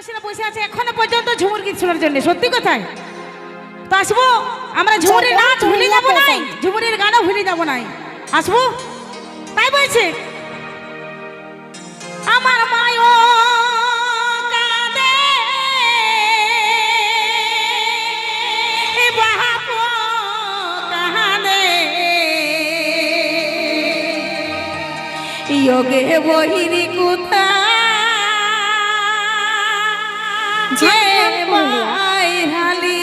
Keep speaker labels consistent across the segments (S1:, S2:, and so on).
S1: বসে বসে আছে এখনও পর্যন্ত ঝুমুর গীত শোনার জন্য সত্যি কথাই। তো আসব? আমরা ঝুমুরের নাচ ভুলে যাব নাই ঝুমুরের গানও ভুলে যাব নাই। আসব? তাই বলছে। আমার মায়ও কাঁদে। এ বাহাপো যে মাইরালি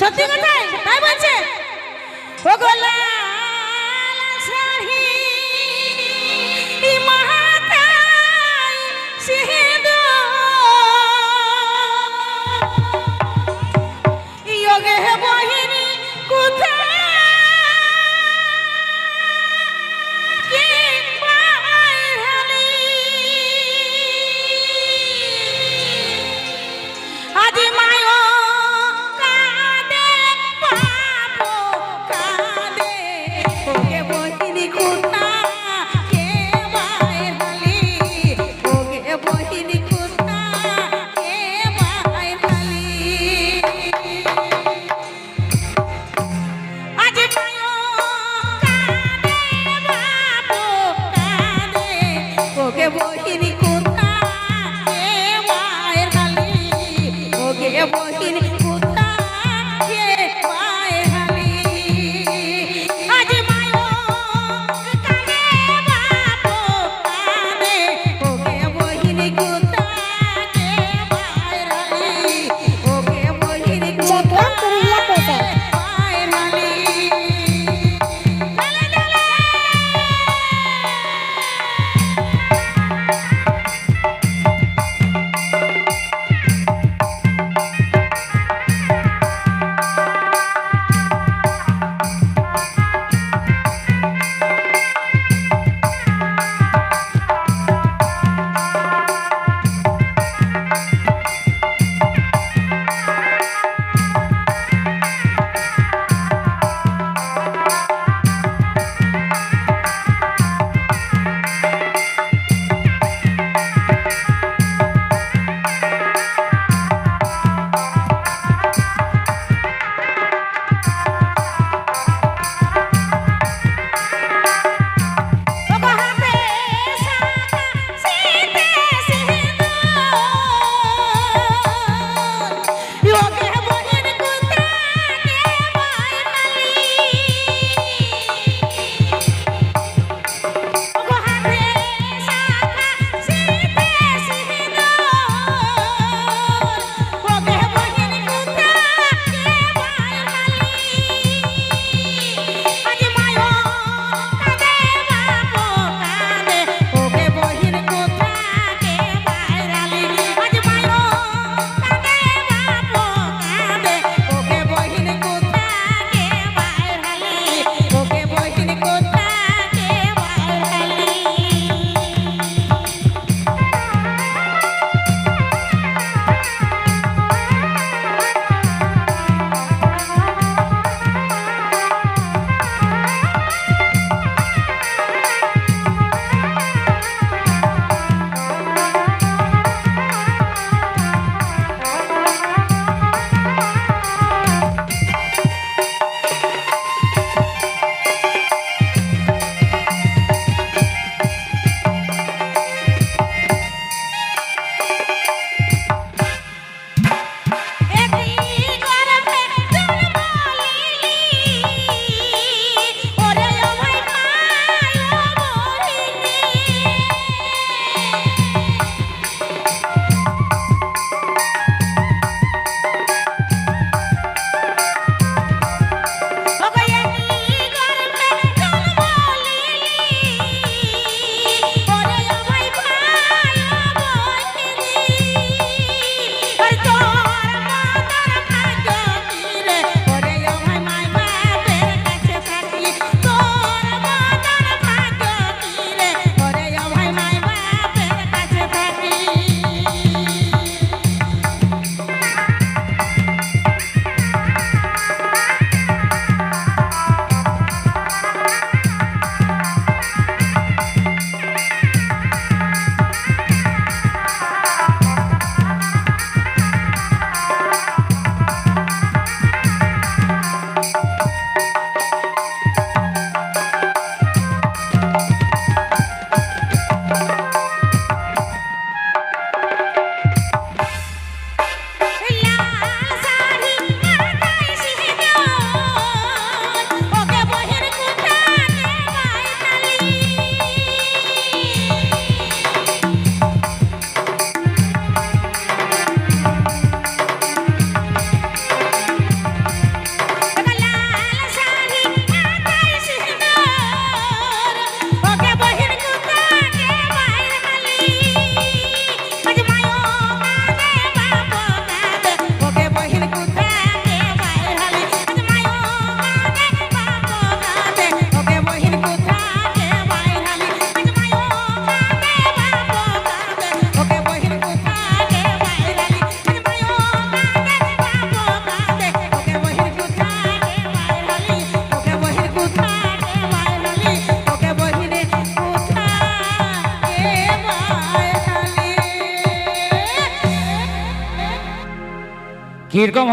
S1: সত্যি কথা তাই বলছে?
S2: কীরকম